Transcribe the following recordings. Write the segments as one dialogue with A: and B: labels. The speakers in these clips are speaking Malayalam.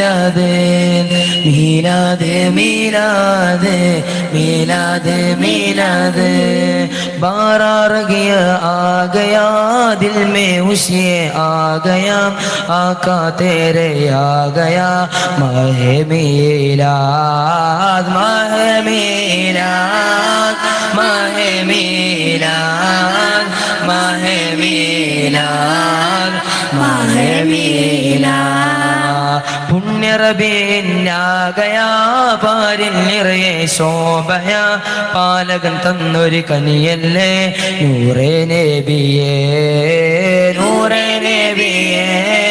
A: മീലാദ് മീലാദ് മീലാദ് മീലാദ് മീലാദ് बारार गया आ गया दिल में उसे आ गया आका तेरे आ गया माह मीलाद माह मीलाद माह मीलाद माह मीलाद माह मीलाद പുണ്യറബീനാകയാ പാരിൽ നിറയെ ശോഭയ. പാലകൻ തന്നൊരു കനിയല്ലേ. നൂറേ നേബിയേ നൂറേ നബിയേ.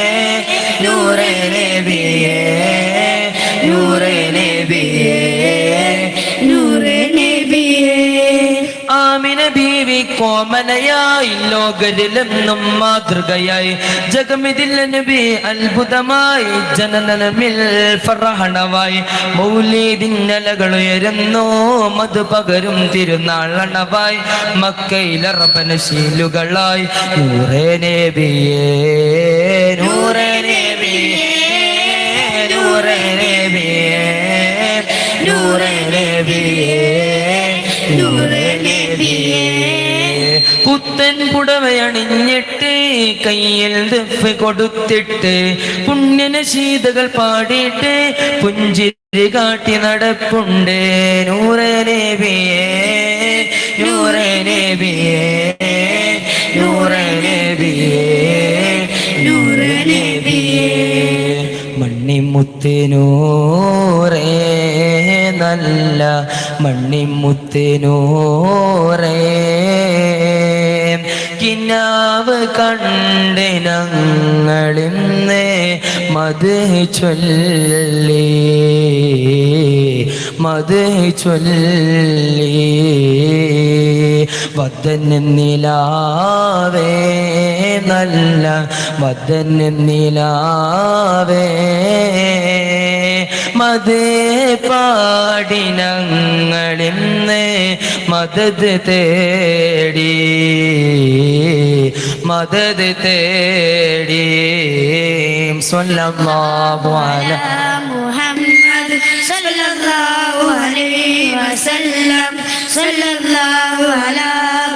A: കോമലയായി ലോകരിലെന്നും മാതൃകയായി. ജഗമിതിൽ നബി അത്ഭുതമായി ജനനമിൽ ഫറഹണവായി. മൗലീദിന്നലകൾ ഉയരുന്നു മധു പകരും തിരുനാളണവായി മക്കയിലറബന ശീലുകളായി. നൂറേ നേബിയേ നൂറേ നേബിയേ നൂറേ നേബിയേ നൂറേ നബിയേ. പുത്തൻ പുടവയണിഞ്ഞിട്ട് കയ്യിൽ ദഫ് കൊടുത്തിട്ട് പുണ്യന ശീതകൾ പാടിയിട്ട് പുഞ്ചിരി കാട്ടി നടപ്പുണ്ട്. നൂറേ നബിയേ നൂറേ നബിയേ നബിയേ നബിയേ മണ്ണിമുത്തിനൂറേ നല്ല മണ്ണിമുത്തിനൂറേ കിനാവ് കണ്ടിനങ്ങളിന്ന് മത് ചൊല്ലി മത് ചൊല്ലി. വദന നിലാവേ നല്ല വദന നിലാവേ മതേ പാടിനങ്ങളിന്ന് മദത് തേടി മദത് തേടി.
B: മുഹമ്മദ് സല്ലല്ലാഹു അലൈഹി വസല്ലം. സല്ലല്ലാഹു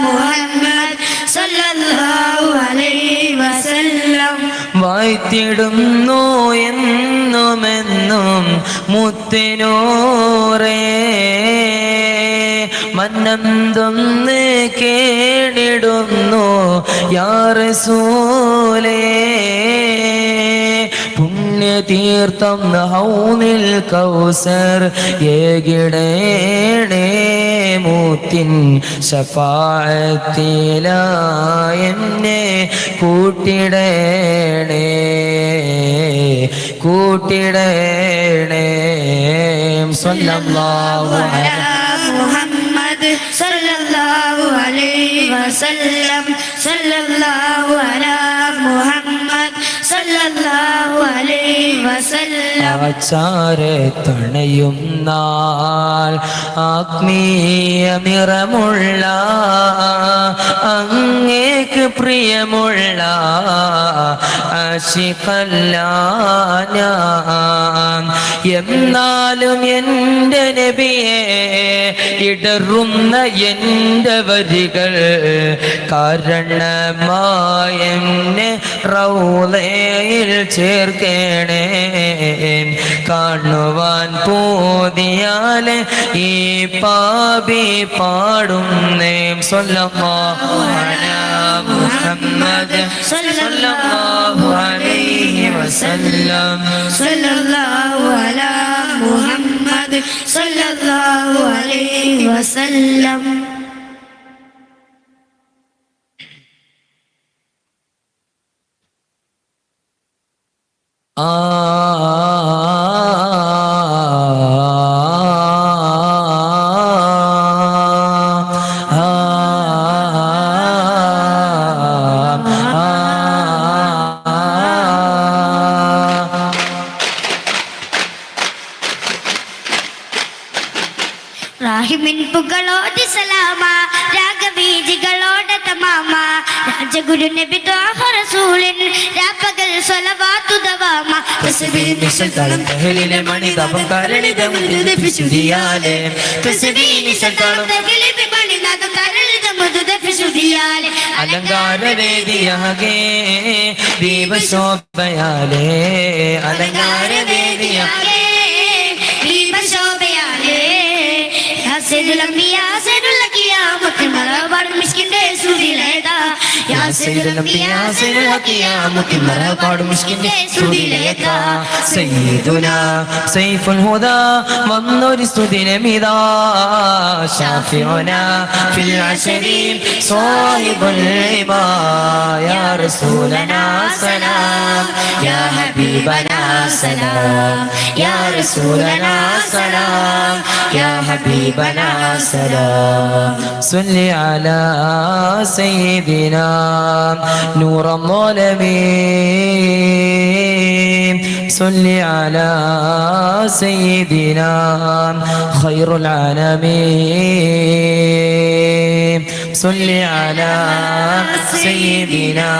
B: മുഹമ്മദ് സല്ലല്ലാഹു അലൈഹി വസല്ലം.
A: വായ്ത്തിടുന്നു എന്നുമെന്നും മുത്തിനൂറേ മന്നന്തൊന്ന് കേണിടുന്നു യാറസൂലേ പുണ്യതീർത്ഥം ഹൗനിൽ കൗസർ ഏകിടേണേ മൂത്തിൻ ശഫാത്തിലായെന്നെ കൂട്ടിടേണേ. കൂട്ടിടേണേ. സ്വല്ലല്ലാഹു
B: മുഹമ്മദ് സല്ലല്ലാഹു അലൈഹി വസല്ലം. സല്ലല്ലാഹു അലാ
A: മുഹമ്മദ് ആച്ചാരെ തുണയുന്ന ആത്മീയ നിറമുള്ള അങ്ങേക്ക് പ്രിയമുള്ള അശിഫല്ല എന്നാലും എന്റെ നബിയെ ഇടറുന്ന എന്റെ വരികൾ കാരണമായ റൗലയിൽ ചേർക്കണേ കാണുവാൻ പോതിയാലെ ഈ പാപി പാടുന്നേ സ്വല്ലല്ലാഹു അലാ മുഹമ്മദ് സ്വല്ലല്ലാഹു അലൈഹി വസല്ലം
B: صلى الله على محمد صلى الله عليه وسلم
A: ആ
B: ഇബ്രാഹിമിൻ പുകളോടി സലാമ രാഗബീജികളോടെ തമാമ രാജഗുരു നബി ത്വാഹ റസൂലിൻ രാപ്പകൽ സ്വലവാത്തു ദവാമ.
A: തസ്ബീഹ് നിശൽത്താളം തഹലിലെ മണിതപം കരളിതം വിശുദ്ധിയാലെ തസ്ബീഹ് നിശൽത്താളം അലങ്കാരവേദിയാകെ ദീപശോഭയാലേ. അലങ്കാരവേദിയാകെ യാ സയ്യിദുൽ അംബിയാ സയ്യിദുൽ ഹഖിയാ മുഖിമറ പാടും മിസ്കിന്റെ സ്തുതിയിലേക്കാ സയ്യിദുനാ സൈഫുൽ ഹുദാ വന്നൊരു സ്തുതിനമിതാ. ഷാഫിഉനാ ഫിൽ അശരീം സാഹിബുൽ ഇമാ യാ റസൂലനാ സലാം യാ ഹബീബനാ سلام يا رسولنا سلام يا حبيبنا سلام صل على سيدنا نور الظالمين صل على سيدنا خير العالمين صل على سيدنا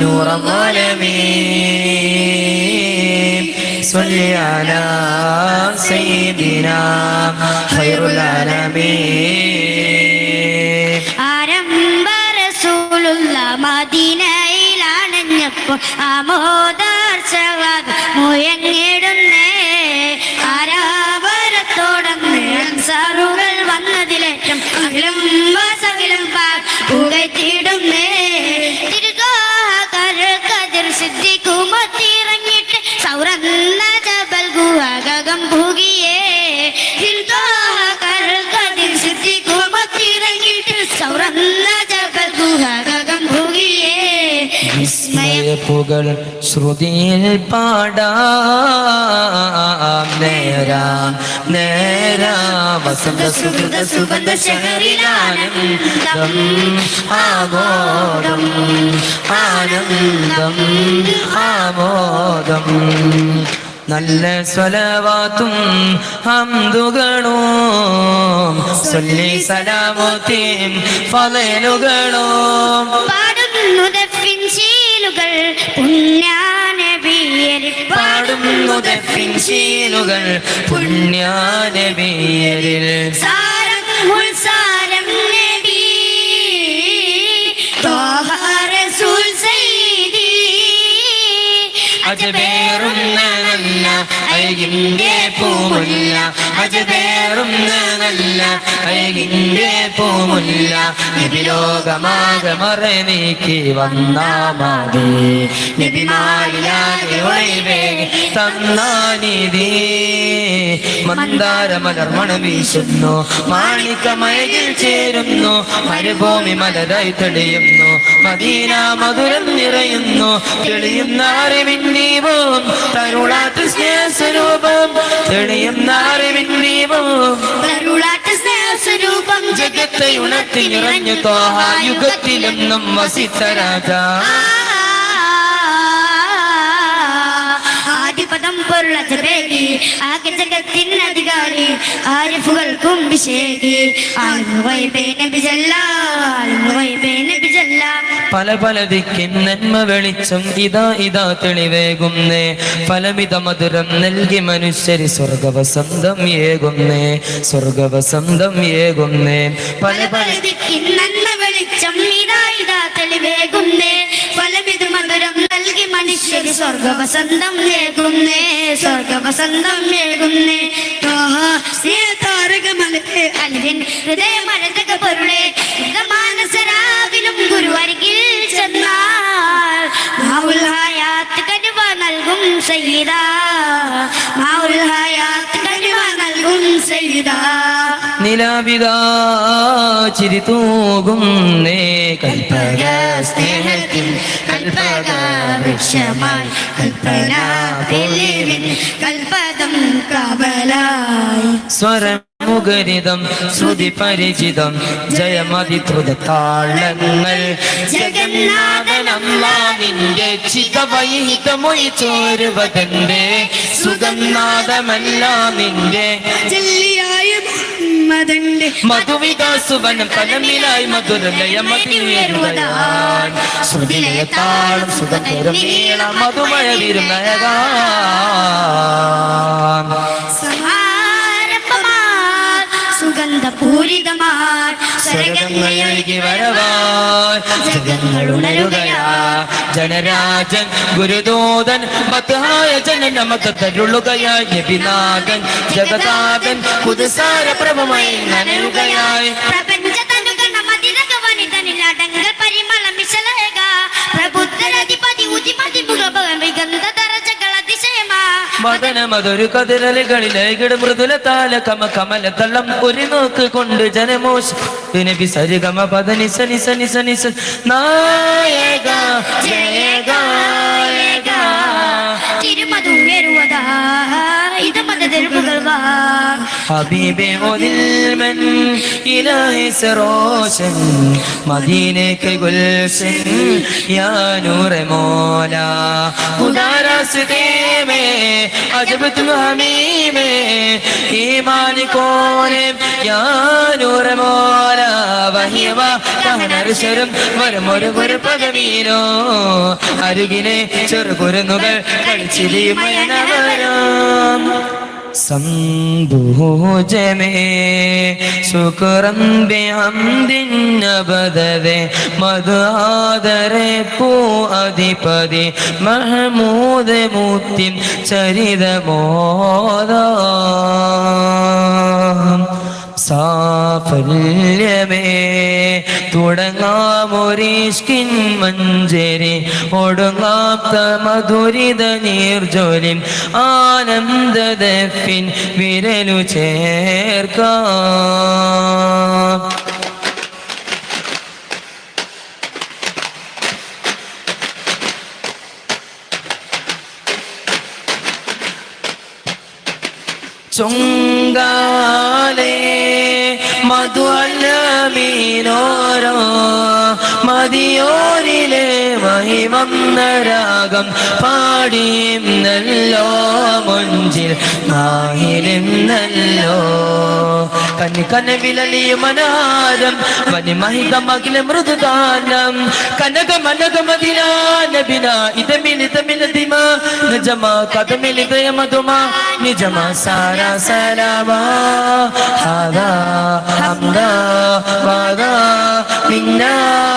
A: نور الظالمين صل على سيدنا خير العالمين
B: ആരംഭ റസൂലുള്ള മദീനയിലാണഞ്ഞപ്പോ ആമോദാർച്ചവാദ മുയങ്ങിടുന്നേ
A: വിസ്മയപ്പുകൾ ശ്രുതിയിൽ പാടാം. നേരാം നേരാം. വസന്ത സുഹൃത സുഗന്ധ ശഹരിലാനന്ദം ആമോദം ആനന്ദം ആമോദം. നല്ല സ്വലവാത്തും ഹംദുകളും സൊല്ലി സലാമോത്തേം ഫലലുകളും.
B: പുണ്യാനബിയരി
A: പാടുന്നു ദഫിൻ ശീലുകൾ പുണ്യാനബിയരിൽ
B: സാരം ഉൾസാരം നബി റസൂൽ സയ്യിദി.
A: അജബേറുന്ന നന്ന അഴകിന്റെ പൂമുല്ല ഒളിവേഗി തന്നാനിധി മന്ദാര മലർമണ വീശുന്നു. മാണിക്കമയകിൽ ചേരുന്നു. മരുഭൂമി മലരായി തെളിയുന്നു. മദീന മധുരം നിറയുന്നു. തെളിയുന്ന അറിവിന്നീപവും തരുളാത്ത സ്നേഹസ്വരൂപം. തെളിയുന്ന തരുളാത്ത
B: കരുളാട്ട സ്നേഹസ്വരൂപം.
A: ജഗത്തെ ഉണർത്തി നിറഞ്ഞു തോഹ. യുഗത്തിലെന്നും വസിത്ത രാജാ.
B: ആദിപദം ജപേകി ആകെ ജഗത്തിൻ അധികാരി ആരിഫുകൾക്കും വിശേഷി
A: പല പല ദിക്കിൻ നന്മ വെളിച്ചം ഇതാ ഇതാ തെളിവേകുന്നേ. ഫലമിത മധുരം നൽകി മനുഷ്യര് സ്വർഗവസന്തം ഏകുന്നേ സ്വർഗവസന്തം ഏകുന്നേ. പല
B: പല ദിക്കിൻ നന്മ വെളിച്ചം ഇതാ ഇതാ തെളിവേകുന്നേ. ഫലമിത മധുരം നൽകി മനുഷ്യര് സ്വർഗവസന്തം ഏകുന്നേ. സ്വർഗവസന്തം ഏകുന്നേ. താരകമലേ അലിവിൻ ഹൃദയമഴക പൊരുളെ. മാനസരാവിലും ഗുരുവരികിൽ ചെന്നാൽ മാവുൽ ഹയാത്ത് കരുവ നൽകും സയ്യിദ. മാവുൽ ഹയാത്ത് കരുവ നൽകും സയ്യിദ.
A: നിലാവിതാ ചിരി തൂകുന്നേ കൽപ്പക സ്നേഹത്തിൽ
B: കൽപ്പക വൃക്ഷമായി കൽപ്പന തെളിവിൻ കൽപ്പദം കാവലായി.
A: സ്വരമുഖരിതം ശ്രുതി പരിചിതം ജയമതിദ്രുത താളങ്ങൾ ജഗന്നാഥനമ്മാവിന്റെ ചിതവൈഹിതമൊഴി ചോരുവതന്റെ സുഗന്നാഥമല്ല നിന്റെ
B: ജല്ലിയായ മതുണ്ട്
A: മധുവികാസുവനം കലമിലായി മധുരലയമതിലുയരുകയാൻ ശ്രുതിലെ താളം സുഗന്ധരും നീളം മധുമഴ വിരുന്നയകാൻ
B: സമാരംഭമാർ
A: സ്വരഗങ്ങളൊഴുകി വരവാൻ ജഗങ്ങൾ ഉണരുകയാ. ജനരാജൻ ഗുരുദൂതൻ മത്തായ ജന നമുക്ക് നബിനാഥൻ ജഗതാഥൻ പുതുസാര പ്രഭമായി നനയുകയായി.
B: അതിശയമാ
A: മദന മധുരു കതിരലുകളിലേകിട് മൃദുല താല കമ കമല തള്ളം ഒരു നോക്ക് കൊണ്ട് ജനമോശ. നബി സരിഗമ പദ നിസ നിസ നിസ നിസ. നായക ജയക
B: തിരുമതു
A: ഹബീബെ ഒതിൽമൻ ഇലാഹി സറോഷൻ മദീനക്കൽ മോല. അരുകിനെ ചെറുകുരുന്നുകൾ കളിച്ചിരിമയനവരോ സംഭൂജമേ ശുക്രം ബിഹംദിന്നബദവേ മധുആദരെ പൂ അധിപതി മഹമൂദ മൂത്തിൻ ചരിതമോദാം. സാഫല്യമേ. തുടങ്ങാമൊരീഷ്കിൻ മഞ്ചേരി ഒടുങ്ങാത്ത മധുരിത നീർജോലിൻ ആനന്ദദഫിൻ വിരലു ചേർക്കാം. ചുങ്കാലേ മധുവല്ല അല്ലമീനോരോ മതിയോരിലെ മഹിമന്ന രാഗം നല്ലോ മുഞ്ചിൽ നല്ലോ കന്നി കനവിലലിയും മനാരം വനി മഹിതമകിലെ മൃദുദാനം കനക മനക മതിരാനബിന ഇതമിലിതമിലതിമ നിജമ നിജമ സാരാ സലാമാ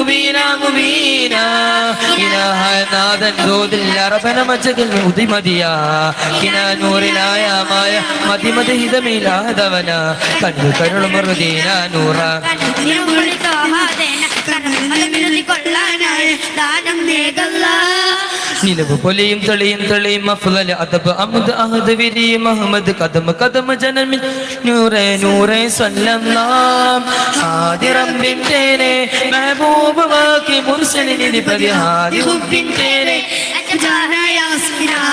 A: مبينا مبينا إله نادا دود العربنا مجد المهدي مديا كنا نور لا يا مايا مدي مدي هدميلا هدونا كن كرل مردينا نورا
B: ദാനം നേകല്ല
A: നിലവ് പൊലിയും തെളിയും തെളിയും അഫ്ലൽ അദബ് അമദ് അഹദ് വിരി മുഹമ്മദ് കദമ കദം ജനമിൽ നൂറേ നൂറേ സ്വല്ലല്ലാം ആദി റബ്ബിന്റെ മെഹബൂബ് വാക്കി മുർസലിനി പ്രതി ഹാദി ഹുബിന്റെ يسقينا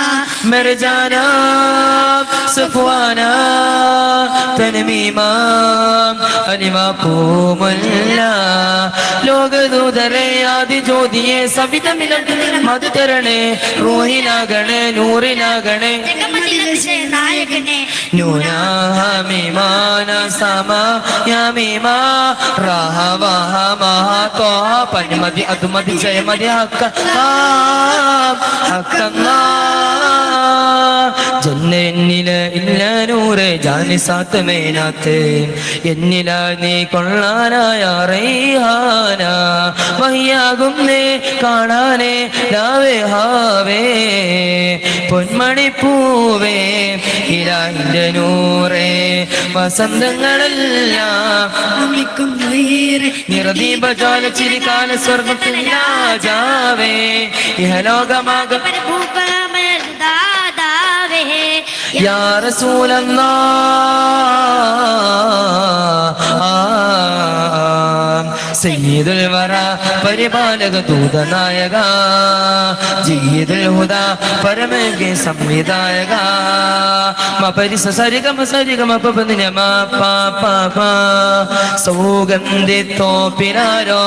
A: مرجانا صفوانا تنميما അനിമാ പൂമല്ല ലോകദൂതരയാതി ജ്യോതിയെ സവിതമിലട്ട് മതു തരണേ റൂഹിനാകണേ നൂറിനാകണേ
B: നായകനെ
A: നൂനാമിമാന സമയാമിമാ റഹവഹമഹ ത്വഹ പന്മതി അതുമതി ജയമതി ഹക്ക ഹക്കന്നാ Ah. എന്നില ഇല്ല നൂറ് ജാനി സാത്ത് മേനാത്ത് എന്നില നീ കൊള്ളാനായ റൈഹാന വഹിയാകും നീ കാണാനേ രാവേ ഹാവേ. പൊന്മണി പൂവേ ഇലാഹിന്റെ നൂറേ. വസന്തങ്ങളെല്ലാം നിറദീപ ജ്വാലച്ചിരി കാല സ്വർഗത്തിൽ രാജാവേ. ഇഹലോകമാകം
B: ദാതാവേ
A: യാ റസൂലല്ലാ സയ്യിദുൽ വറ പരിപാലക ദൂതനായക ജീദുൽ ഹുദ പരമേക സംവിധായക മപരിസ സരിഗമ സരിഗമ പപനിന മാ പാ പാ പാ സൗഗന്ധിത്തോപ്പിലാരോ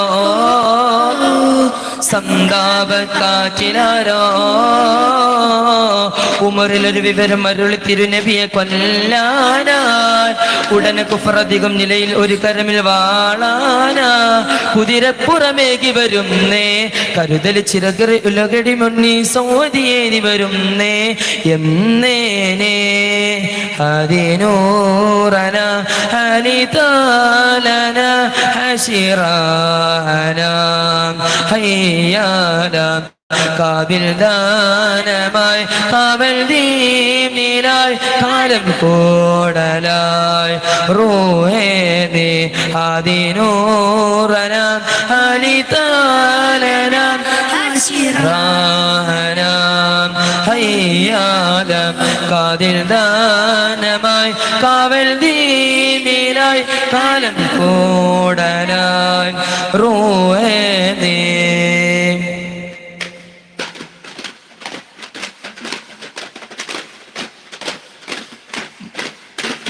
A: സന്താപക്കാറ്റിലാരോ ഉമറിലൊരു വിവരം അരുളി തിരുനബിയെ കൊല്ലാനാ ഉടനെ കുഫറധികം നിലയിൽ ഒരു കരമിൽ വാളാനാ കുതിരപ്പുറമേകി വരുന്നേ കരുതൽ ചിറകറി ഉലകടി മുന്നി സോതിയേനി വരുന്നേ എന്നേനേ അതിനൂറന ഹലിതാലന ഹശിറാന ഹയ്യാല കാവിൽ ദാനമായി കാവൽ ദീനിലായി കാലം കൂടലായി. റോഹേ നീ അതിനൂറന ഹലിതാലന റാഹനാം ഹയ്യാലം കാതിൽ ദാനമായി കാവൽ ദീനിലായി കാലം കൂടലായി. റൂഹേ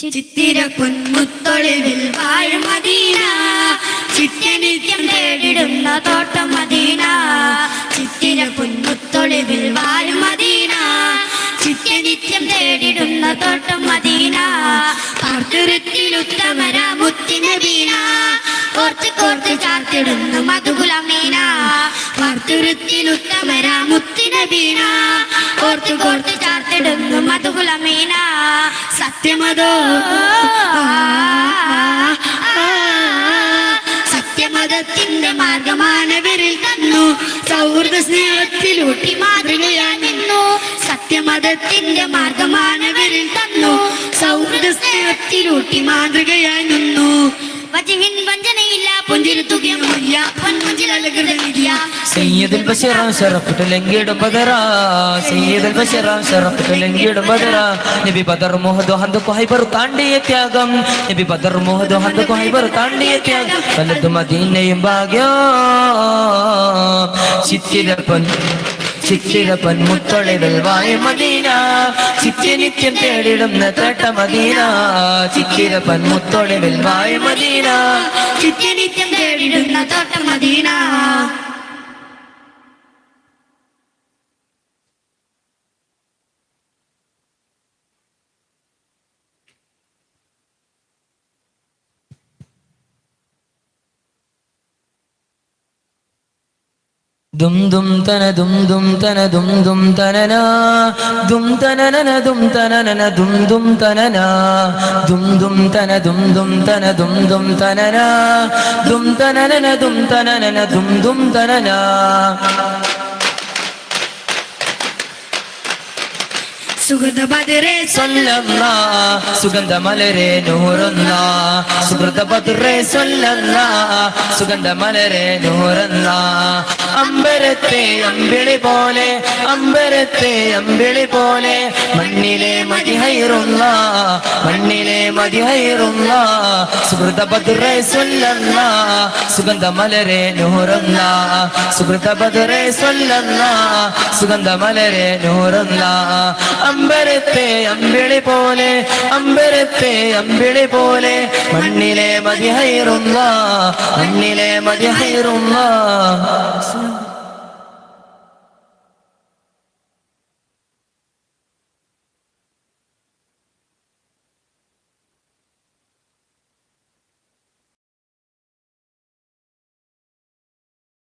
B: ചിത്തിര പൊന്മുത്തൊളിവിൽ വാഴും മദീന. ചിത്യനിത്യം തേടിടുന്ന തോട്ടം മദീന. ചിത്തിര പൊന്മുത്തൊളിവിൽ വാഴും മദീന. ചിത്യനിത്യം തേടിടുന്ന തോട്ടം മദീന. പാർത്തുരത്തിൽ ഉത്തമര മുത്തിനബീന കോർത്ത് കോർത്ത് ചാർത്തിടുന്നു മധുകുലമീന പാർത്തുരത്തിൽ ഉത്തമര മുത്തിനബീന കോർത്ത് കോർത്ത് ചാർത്തിടുന്നു മധുകുലമീന സത്യമതോ? സത്യമതത്തിന്റെ മാർഗമാനവരിൽ തന്നു. സൗഹൃദ സ്നേഹത്തിലൂട്ടി മാതൃകയായി നിന്നു. സത്യമതത്തിന്റെ മാർഗമാണ് വിരൽ തന്നു. സൗഹൃദ സ്നേഹത്തിലൂട്ടി മാതൃകയായി നിന്നു. വജഹിൻ വഞ്ചനയില്ല പുഞ്ചിരി തുകയുമില്ല പൊൻപുഞ്ചിൽ അലകൃതമില്ല
A: സയ്യിദുൽ ബശറാം ശറഫുൽ ലംഗിയുടെ ബദറ സയ്യിദുൽ ബശറാം ശറഫുൽ ലംഗിയുടെ ബദറ നബി ബദർ മുഹദ് ഹന്ദ ഖൈബർ താണ്ടിയ ത്യാഗം. നബി ബദർ മുഹദ് ഹന്ദ ഖൈബർ താണ്ടിയ ത്യാഗം. വലതു മദീനയും ഭാഗ്യം. ചിത്തിരപ്പൻ ചിത്തിരപ്പൻ മുത്തൊളിവിൽ വായ മദീന. ചിത്തി നിത്യം തേടിടുന്ന തേട്ട മദീന. ചിത്തിരപ്പൻ മുത്തൊളിവിൽ വായ മദീന.
B: ചിത്യനിത്യം തേടിടുന്ന തട്ട മദീന.
A: ദും ദും തന ദും ദും തന ദും ദും തനന. ദും തനനന ദും തനനന ദും ദും തനന. ദും ദും തന ദും ദും തന ദും ദും തനന. ദും തനനന ദും തനനന ദും ദും തനന.
B: ബദറേ
A: സല്ലല്ല നൂറുന്ന സുഗന്ധമലരെ നൂറന്ന. സല്ലല്ല സുഗന്ധ മലരെ നൂറുന്ന. അമ്പരത്തെ അമ്പിളി പോലെ അമ്പരത്തെ അമ്പിളി പോലെ മണ്ണിലെ മതിഹൈറുള്ള മണ്ണിലെ മതിഹൈറുള്ള സുഹൃത ബദുറെ സ്വല്ലന്ന സുഗന്ധ മലരെ നൂറുന്ന സുഹൃത സ്വല്ലല്ല സുഗന്ധ മലരെ നൂറുന്ന. അമ്പരത്തെ അമ്പിളി പോലെ അമ്പരത്തെ അമ്പിളി പോലെ മണ്ണിലെ മതിഹൈറുള്ള മണ്ണിലെ മതിഹൈറുള്ള